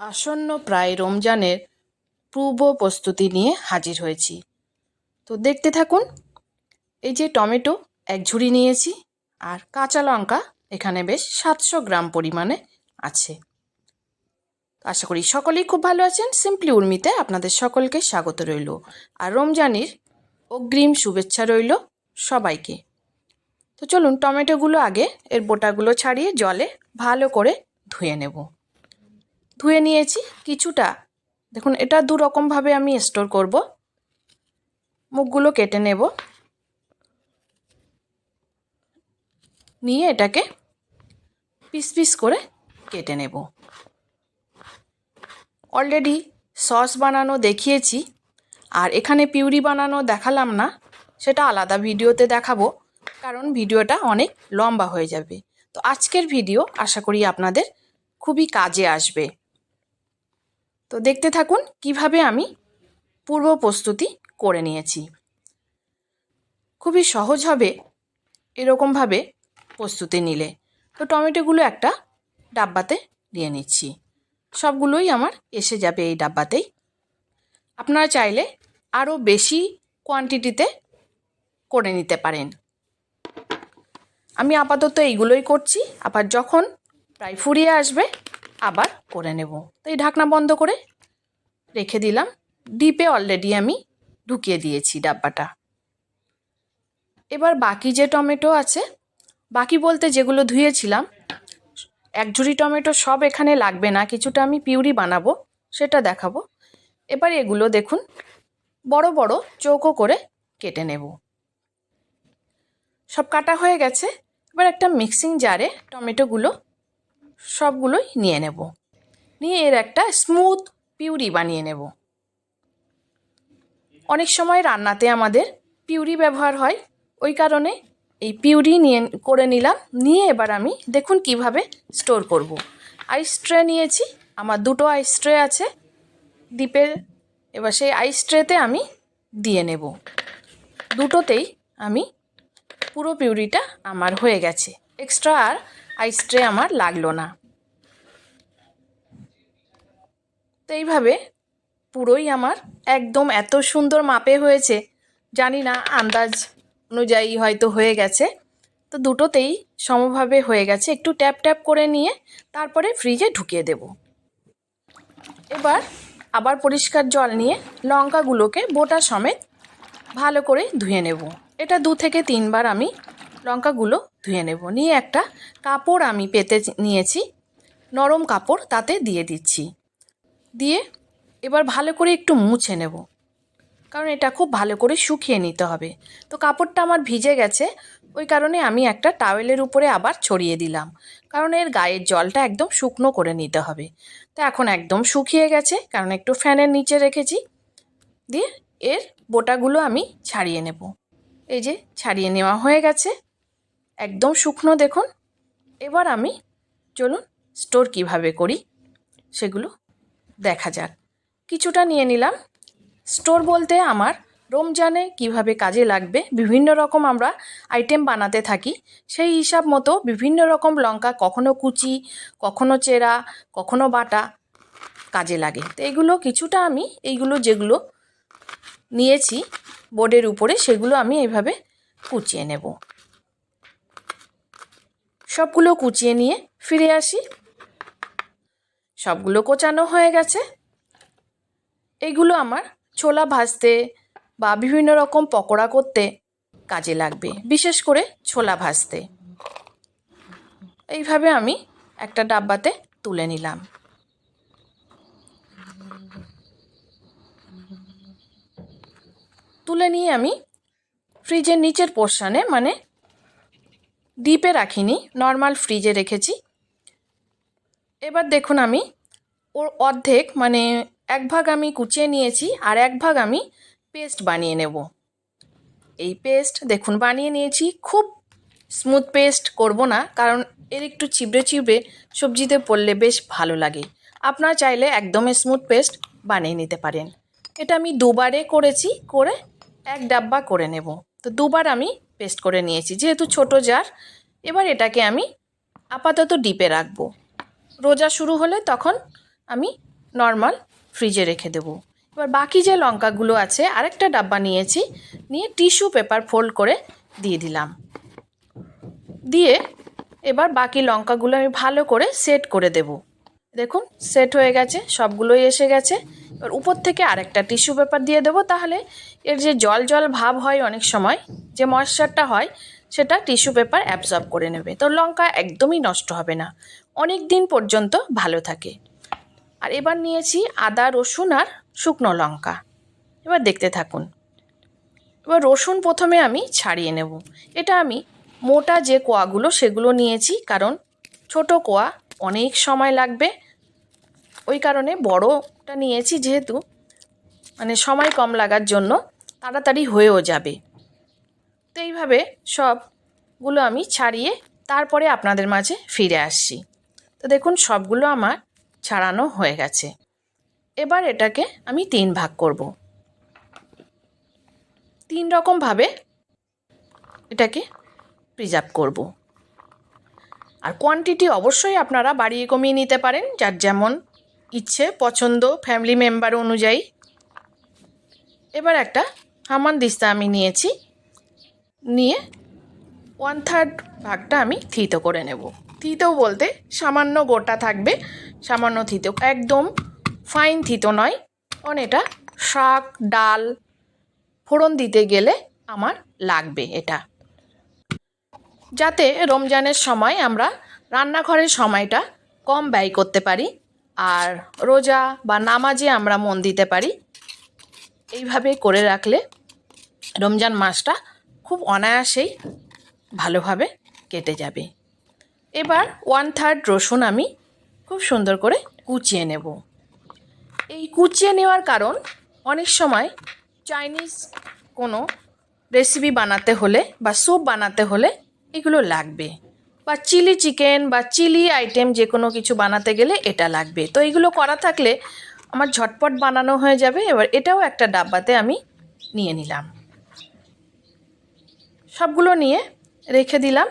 আসন্ন প্রায় রমজানের পূর্ব প্রস্তুতি নিয়ে হাজির হয়েছি। তো দেখতে থাকুন, এই যে টমেটো, এক ঝুড়ি নিয়েছি আর কাঁচা লঙ্কা, এখানে বেশ সাতশো গ্রাম পরিমাণে আছে। আশা করি সকলেই খুব ভালো আছেন। সিম্পলি উর্মিতে আপনাদের সকলকে স্বাগত রইল। আর রমজানের অগ্রিম শুভেচ্ছা রইল সবাইকে। তো চলুন টমেটোগুলো আগে, এর বোটাগুলো ছাড়িয়ে জলে ভালো করে ধুয়ে নেব। ধুয়ে নিয়েছি কিছুটা। দেখুন, এটা দু রকমভাবে আমি স্টোর করব। মুখগুলো কেটে নেব। নিয়ে এটাকে পিস পিস করে কেটে নেব। অলরেডি সস বানানো দেখিয়েছি। আর এখানে পিউরি বানানো দেখালাম না। সেটা আলাদা ভিডিওতে দেখাবো, কারণ ভিডিওটা অনেক লম্বা হয়ে যাবে। তো আজকের ভিডিও আশা করি আপনাদের খুবই কাজে আসবে। তো দেখতে থাকুন কীভাবে আমি পূর্ব প্রস্তুতি করে নিয়েছি। খুবই সহজ হবে এরকমভাবে প্রস্তুতি নিলে। তো টমেটোগুলো একটা ডাব্বাতে নিয়ে নিচ্ছি। সবগুলোই আমার এসে যাবে এই ডাব্বাতেই। আপনারা চাইলে আরও বেশি কোয়ান্টিটিতে করে নিতে পারেন। আমি আপাতত এইগুলোই করছি। আবার যখন প্রায় ফুরিয়ে আসবে, আবার করে নেব। তো এই ঢাকনা বন্ধ করে রেখে দিলাম। ডিপে অলরেডি আমি ঢুকিয়ে দিয়েছি ডাব্বাটা। এবার বাকি যে টমেটো আছে, বাকি বলতে যেগুলো ধুয়েছিলাম, এক ঝুড়ি টমেটো সব এখানে লাগবে না, কিছুটা আমি পিউরি বানাবো, সেটা দেখাবো। এবার এগুলো দেখুন, বড় বড় চৌকো করে কেটে নেব। সব কাটা হয়ে গেছে, এবার একটা মিক্সিং জারে টমেটোগুলো সবগুলোই নিয়ে নেব। নিয়ে এর একটা স্মুথ পিউরি বানিয়ে নেব। অনেক সময় রান্নাতে আমাদের পিউরি ব্যবহার হয়, ওই কারণে এই পিউরি নিয়ে, করে নিলাম, নিয়ে এবার আমি দেখুন কীভাবে স্টোর করব। আইস ট্রে নিয়েছি, আমার দুটো আইস ট্রে আছে ডিপের এবার সেই আইস ট্রেতে আমি দিয়ে নেব। দুটোতেই আমি পুরো পিউরিটা আমার হয়ে গেছে। এক্সট্রা আর আইস ট্রে আমার লাগল না। তো এইভাবে পুরোই আমার একদম এত সুন্দর মাপে হয়েছে। জানি না, আন্দাজ অনুযায়ী হয়তো হয়ে গেছে। তো দুটোতেই সমভাবে হয়ে গেছে। একটু ট্যাপ ট্যাপ করে নিয়ে তারপরে ফ্রিজে ঢুকিয়ে দেব। এবার আবার পরিষ্কার জল নিয়ে লঙ্কাগুলোকে বোটা সমেত ভালো করে ধুয়ে নেব। এটা দু থেকে তিনবার আমি লঙ্কাগুলো ধুয়ে নেব। নিয়ে একটা কাপড় আমি পেতে নিয়েছি। নরম কাপড় তাতে দিয়ে দিচ্ছি। দিয়ে এবার ভালো করে একটু মুছে নেব। কারণ এটা খুব ভালো করে শুকিয়ে নিতে হবে। তো কাপড়টা আমার ভিজে গেছে, ওই কারণে আমি একটা টাওয়েলের উপরে আবার ছড়িয়ে দিলাম। কারণ এর গায়ের জলটা একদম শুকনো করে নিতে হবে। তো এখন একদম শুকিয়ে গেছে, কারণ একটু ফ্যানের নিচে রেখেছি। দিয়ে এর বোটাগুলো আমি ছাড়িয়ে নেব। এই যে ছাড়িয়ে নেওয়া হয়ে গেছে। একদম শুকনো দেখুন। এবার আমি চলুন স্টোর কীভাবে করি, সেগুলো দেখা যাক। কিছুটা নিয়ে নিলাম। স্টোর বলতে আমার রমজানে কীভাবে কাজে লাগবে, বিভিন্ন রকম আমরা আইটেম বানাতে থাকি, সেই হিসাব মতো বিভিন্ন রকম লঙ্কা কখনো কুচি, কখনো চেরা, কখনো বাটা কাজে লাগে। তো এগুলো কিছুটা আমি এইগুলো যেগুলো নিয়েছি, বোর্ডের উপরে সেগুলো আমি এইভাবে কুচিয়ে নেব। সবগুলো কুচিয়ে নিয়ে ফিরে আসি। সবগুলো কোচানো হয়ে গেছে। এগুলো আমার ছোলা ভাজতে বা বিভিন্ন রকম পকোড়া করতে কাজে লাগবে, বিশেষ করে ছোলা ভাজতে। এইভাবে আমি একটা ডাব্বাতে তুলে নিলাম। তুলে নিয়ে আমি ফ্রিজের নিচের পোর্শানে মানে ডিপে রাখিনি, নর্মাল ফ্রিজে রেখেছি। এবার দেখুন আমি ওর অর্ধেক মানে এক ভাগ আমি কুচিয়ে নিয়েছি আর এক ভাগ আমি পেস্ট বানিয়ে নেব। এই পেস্ট দেখুন, বানিয়ে নিয়েছি। খুব স্মুথ পেস্ট করব না, কারণ এর একটু চিবড়ে চিবড়ে সবজিতে পড়লে বেশ ভালো লাগে। আপনারা চাইলে একদমই স্মুথ পেস্ট বানিয়ে নিতে পারেন। এটা আমি দুবারে করেছি, করে এক ডাব্বা করে নেব। তো দুবার আমি পেস্ট করে নিয়েছি, যেহেতু ছোট জার, এবার এটাকে আমি আপাতত ডিপে রাখব। রোজা শুরু হলে তখন আমি নর্মাল ফ্রিজে রেখে দেবো। এবার বাকি যে লঙ্কাগুলো আছে, আরেকটা ডাব্বা নিয়েছি, নিয়ে টিস্যু পেপার ফোল্ড করে দিয়ে দিলাম। দিয়ে এবার বাকি লঙ্কাগুলো আমি ভালো করে সেট করে দেব। দেখুন, সেট হয়ে গেছে, সবগুলোই এসে গেছে। এবার উপর থেকে আরেকটা টিস্যু পেপার দিয়ে দেবো, তাহলে এর যে জল জল ভাব হয় অনেক সময়, যে ময়েশ্চারটা হয় সেটা টিস্যু পেপার অ্যাবজর্ব করে নেবে। তো লঙ্কা একদমই নষ্ট হবে না। অনেক দিন পর্যন্ত ভালো থাকে। আর এবার নিয়েছি আদা, রসুন আর শুকনো লঙ্কা। এবার দেখতে থাকুন। এবার রসুন প্রথমে আমি ছাড়িয়ে নেব। এটা আমি মোটা যে কোয়াগুলো সেগুলো নিয়েছি, কারণ ছোট কোয়া অনেক সময় লাগবে। ওই কারণে বড়টা নিয়েছি যেহেতু মানে সময় কম লাগার জন্য, তাড়াতাড়ি হয়েও যাবে। তো এইভাবে সবগুলো আমি ছাড়িয়ে তারপরে আপনাদের মাঝে ফিরে আসছি। তো দেখুন, সবগুলো আমার ছাড়ানো হয়ে গেছে। এবার এটাকে আমি তিন ভাগ করব। তিন রকমভাবে এটাকে প্রিজার্ভ করব। আর কোয়ান্টিটি অবশ্যই আপনারা বাড়িয়ে কমিয়ে নিতে পারেন, যার যেমন ইচ্ছে, পছন্দ ফ্যামিলি মেম্বার অনুযায়ী। এবার একটা হামান দিস্তা আমি নিয়েছি। নিয়ে ওয়ান থার্ড ভাগটা আমি থিতো করে নেব। থিতো বলতে সামান্য গোটা থাকবে, সামান্য থিতো। একদম ফাইন থিতো নয়। কারণ এটা শাক, ডাল, ফোড়ন দিতে গেলে আমার লাগবে এটা। যাতে রমজানের সময় আমরা রান্নাঘরের সময়টা কম ব্যয় করতে পারি আর রোজা বা নামাজে আমরা মন দিতে পারি। এইভাবে করে রাখলে রমজান মাসটা খুব অনায়াসেই ভালোভাবে কেটে যাবে। এবার ওয়ান থার্ড রসুন আমি খুব সুন্দর করে কুচিয়ে নেব। এই কুচিয়ে নেওয়ার কারণ অনেক সময় চাইনিজ কোনো রেসিপি বানাতে হলে বা স্যুপ বানাতে হলে এগুলো লাগবে বা চিলি চিকেন বা চিলি আইটেম যে কোনো কিছু বানাতে গেলে এটা লাগবে। তো এইগুলো করা থাকলে আমার ঝটপট বানানো হয়ে যাবে। এবার এটাও একটা ডাব্বাতে আমি নিয়ে নিলাম। সবগুলো নিয়ে রেখে দিলাম।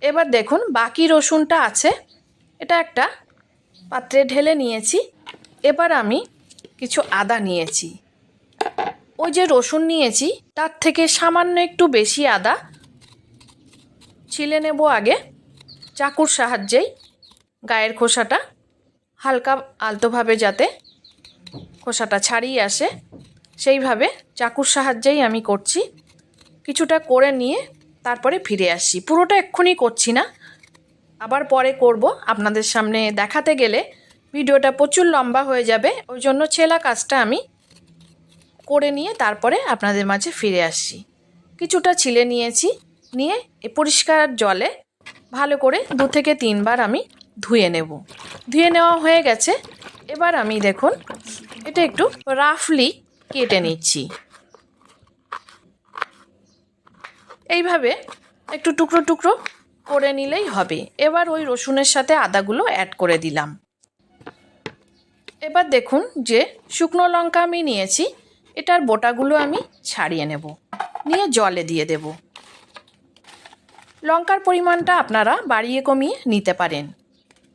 এবার দেখুন, বাকি রসুনটা আছে। এটা একটা পাত্রে ঢেলে নিয়েছি। এবার আমি কিছু আদা নিয়েছি। ওই যে রসুন নিয়েছি, তার থেকে সামান্য একটু বেশি আদা ছিলে নেব আগে। চাকুর সাহায্যেই গায়ের খোসাটা হালকা আলতোভাবে যাতে খোসাটা ছাড়িয়ে আসে। সেইভাবে চাকুর সাহায্যেই আমি করছি। কিছুটা করে নিয়ে তারপরে ফিরে আসছি পুরোটা এক্ষুনি করছি না। আবার পরে করব। আপনাদের সামনে দেখাতে গেলে ভিডিওটা প্রচুর লম্বা হয়ে যাবে। ওই জন্য ছেলা কাজটা আমি করে নিয়ে তারপরে আপনাদের মাঝে ফিরে আসছি কিছুটা ছিলে নিয়েছি। নিয়ে এই পরিষ্কার জলে ভালো করে দু থেকে তিনবার আমি ধুয়ে নেব। ধুয়ে নেওয়া হয়ে গেছে। এবার আমি দেখুন, এটা একটু রাফলি কেটে নিচ্ছি। এইভাবে একটু টুকরো টুকরো করে নিলেই হবে। এবার ওই রসুনের সাথে আদাগুলো অ্যাড করে দিলাম। এবার দেখুন যে শুকনো লঙ্কা আমি নিয়েছি, এটার বোটাগুলো আমি ছাড়িয়ে নেব। নিয়ে জলে দিয়ে দেব। লঙ্কার পরিমাণটা আপনারা বাড়িয়ে কমিয়ে নিতে পারেন।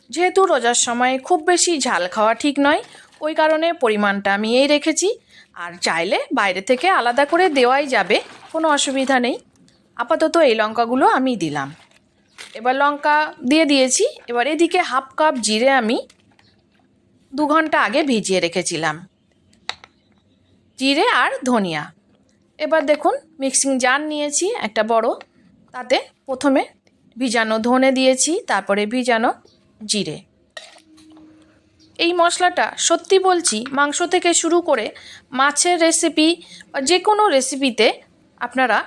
যেহেতু রোজার সময় খুব বেশি ঝাল খাওয়া ঠিক নয়, ওই কারণে পরিমাণটা আমি এই রেখেছি। আর চাইলে বাইরে থেকে আলাদা করে দেওয়াই যাবে, কোনো অসুবিধা নেই। আপাতত এই লঙ্কাগুলো আমি দিলাম। এবার লঙ্কা দিয়ে দিয়েছি। এবার এদিকে হাফ কাপ জিরে আমি দু ঘণ্টা আগে ভিজিয়ে রেখেছিলাম। জিরে আর ধনিয়া। এবার দেখুন, মিক্সিং জার নিয়েছি একটা বড়। তাতে প্রথমে ভিজানো ধনে দিয়েছি, তারপরে ভিজানো জিরে। এই মশলাটা সত্যি বলছি, মাংস থেকে শুরু করে মাছের রেসিপি বা যে কোনো রেসিপিতে আপনারা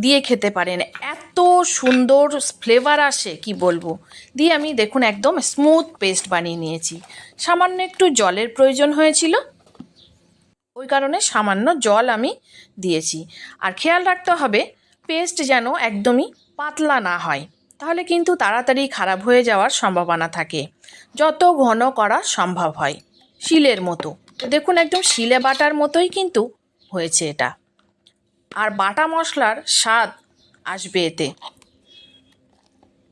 দিয়ে খেতে পারেন। এত সুন্দর ফ্লেভার আসে, কি বলব? দিয়ে আমি দেখুন একদম স্মুথ পেস্ট বানিয়ে নিয়েছি। সামান্য একটু জলের প্রয়োজন হয়েছিল। ওই কারণে সামান্য জল আমি দিয়েছি। আর খেয়াল রাখতে হবে পেস্ট যেন একদমই পাতলা না হয়। তাহলে কিন্তু তাড়াতাড়ি খারাপ হয়ে যাওয়ার সম্ভাবনা থাকে। যত ঘন করা সম্ভব হয়। শিলের মতো। দেখুন একদম শিলে বাটার মতোই কিন্তু হয়েছে এটা। আর বাটা মশলার স্বাদ আসবে এতে।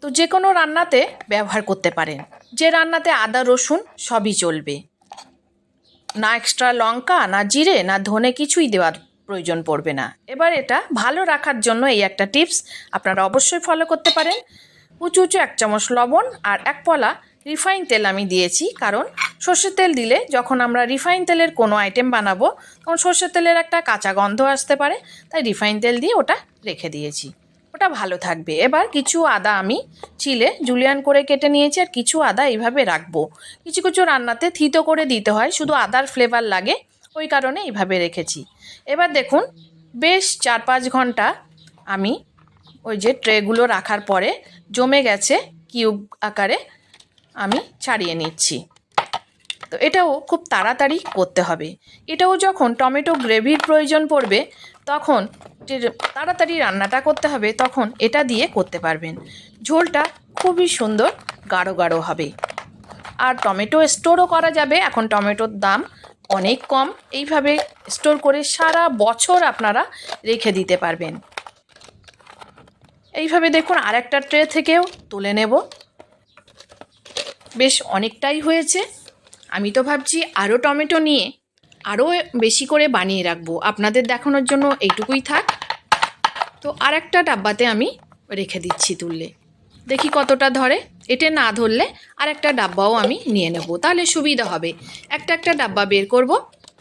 তো যে কোনো রান্নাতে ব্যবহার করতে পারেন। যে রান্নাতে আদা, রসুন সবই চলবে। না এক্সট্রা লঙ্কা, না জিরে, না ধনে কিছুই দেওয়ার প্রয়োজন পড়বে না। এবার এটা ভালো রাখার জন্য এই একটা টিপস আপনারা অবশ্যই ফলো করতে পারেন। উঁচু উঁচু এক চামচ লবণ আর এক পলা রিফাইন তেল আমি দিয়েছি, কারণ সর্ষের তেল দিলে যখন আমরা রিফাইন তেলের কোনো আইটেম বানাবো, তখন সর্ষের তেলের একটা কাঁচা গন্ধ আসতে পারে, তাই রিফাইন তেল দিয়ে ওটা রেখে দিয়েছি। ওটা ভালো থাকবে। এবার কিছু আদা আমি চিলে জুলিয়ান করে কেটে নিয়েছি, আর কিছু আদা এইভাবে রাখব। কিছু কিছু রান্নাতে থিতো করে দিতে হয়, শুধু আদার ফ্লেভার লাগে, ওই কারণে এইভাবে রেখেছি। এবার দেখুন, বেশ চার পাঁচ ঘণ্টা আমি ওই যে ট্রেগুলো রাখার পরে জমে গেছে কিউব আকারে আমি ছাড়িয়ে নিচ্ছি। তো এটাও খুব তাড়াতাড়ি করতে হবে। এটাও যখন টমেটো গ্রেভির প্রয়োজন পড়বে, তখন তাড়াতাড়ি রান্নাটা করতে হবে, তখন এটা দিয়ে করতে পারবেন। ঝোলটা খুবই সুন্দর, গাঢ় গাঢ় হবে। আর টমেটো স্টোরও করা যাবে। এখন টমেটোর দাম অনেক কম। এইভাবে স্টোর করে সারা বছর আপনারা রেখে দিতে পারবেন। এইভাবে দেখুন, আরেকটা ট্রে থেকেও তুলে নেব। বেশ অনেকটাই হয়েছে। আমি তো ভাবছি আরও টমেটো নিয়ে আরও বেশি করে বানিয়ে রাখব। আপনাদের দেখানোর জন্য এইটুকুই থাক। তো আর একটা ডাব্বাতে আমি রেখে দিচ্ছি তুললে। দেখি কতটা ধরে। এটে না ধরলে আর একটা ডাব্বাও আমি নিয়ে নেব। তাহলে সুবিধা হবে। একটা একটা ডাব্বা বের করব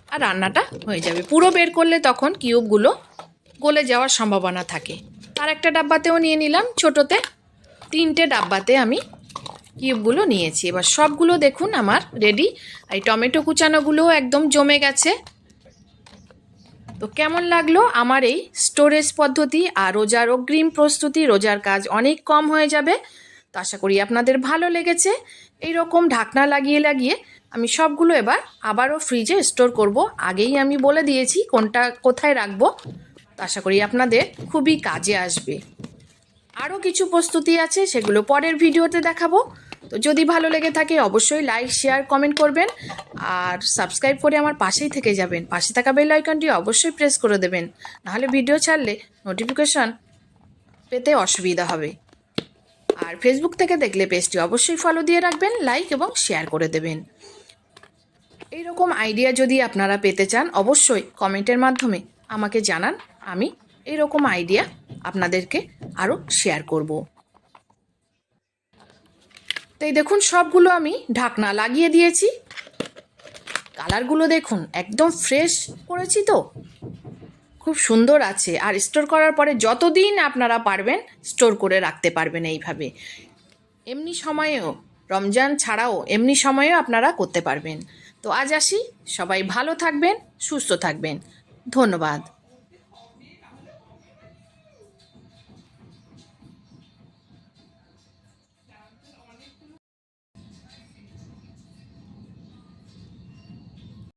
আর রান্নাটা হয়ে যাবে। পুরো বের করলে তখন কিউবগুলো গলে যাওয়ার সম্ভাবনা থাকে। আর একটা ডাব্বাতেও নিয়ে নিলাম ছোটোতে। তিনটে ডাব্বাতে আমি কিউবগুলো নিয়েছি। এবার সবগুলো দেখুন আমার রেডি এই টমেটো কুচানোগুলোও একদম জমে গেছে। তো কেমন লাগল আমার এই স্টোরেজ পদ্ধতি আর রোজার অগ্রিম প্রস্তুতি? রোজার কাজ অনেক কম হয়ে যাবে। তো আশা করি আপনাদের ভালো লেগেছে। এই রকম ঢাকনা লাগিয়ে লাগিয়ে আমি সবগুলো এবার আবারও ফ্রিজে স্টোর করব। আগেই আমি বলে দিয়েছি কোনটা কোথায় রাখব। তো আশা করি আপনাদের খুবই কাজে আসবে। আরও কিছু প্রস্তুতি আছে, সেগুলো পরের ভিডিওতে দেখাবো। তো যদি ভালো লেগে থাকে অবশ্যই লাইক শেয়ার কমেন্ট করবেন। আর সাবস্ক্রাইব করে আমার পাশেই থেকে যাবেন। পাশে থাকা বেল আইকনটি অবশ্যই প্রেস করে দেবেন। নাহলে ভিডিও ছাড়লে নোটিফিকেশান পেতে অসুবিধা হবে। আর ফেসবুক থেকে দেখলে পেজটি অবশ্যই ফলো দিয়ে রাখবেন লাইক এবং শেয়ার করে দেবেন। এই রকম আইডিয়া যদি আপনারা পেতে চান, অবশ্যই কমেন্টের মাধ্যমে আমাকে জানান। আমি এই রকম আইডিয়া আপনাদেরকে আরও শেয়ার করব। এই দেখুন, সবগুলো আমি ঢাকনা লাগিয়ে দিয়েছি। কালারগুলো দেখুন, একদম ফ্রেশ করেছি তো। খুব সুন্দর আছে। আর স্টোর করার পরে যতদিন আপনারা পারবেন, স্টোর করে রাখতে পারবেন এইভাবে। এমনি সময়েও, রমজান ছাড়াও এমনি সময়েও আপনারা করতে পারবেন। তো আজ আসি। সবাই ভালো থাকবেন, সুস্থ থাকবেন। ধন্যবাদ।